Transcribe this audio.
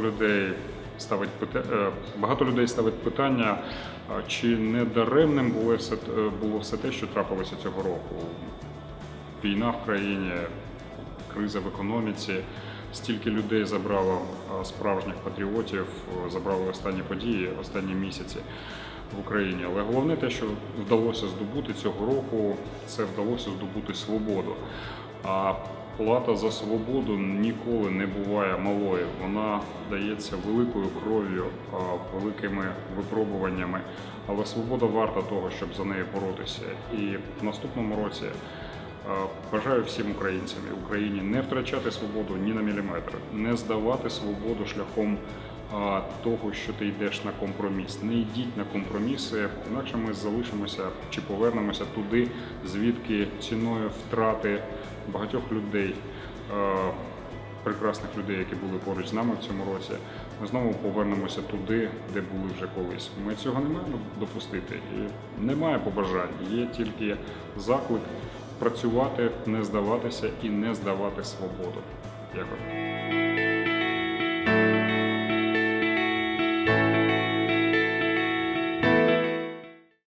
людей ставить пита- е, багато людей ставить питання, чи не даремним було все, е, було все те, що трапилося цього року. Війна в країні, криза в економіці, стільки людей забрало справжніх патріотів, забрали останні події, останні місяці в Україні. Але головне те, що вдалося здобути цього року, це вдалося здобути свободу. Плата за свободу ніколи не буває малою. Вона дається великою кров'ю, великими випробуваннями. Але свобода варта того, щоб за неї боротися. І в наступному році Бажаю всім українцям і Україні не втрачати свободу ні на міліметр, не здавати свободу шляхом того, що ти йдеш на компроміс. Не йдіть на компроміси, інакше ми залишимося чи повернемося туди, звідки ціною втрати багатьох людей. Прекрасних людей, які були поруч з нами в цьому році, ми знову повернемося туди, де були вже колись. Ми цього не маємо допустити. І немає побажань, є тільки заклик працювати, не здаватися і не здавати свободу. Дякую.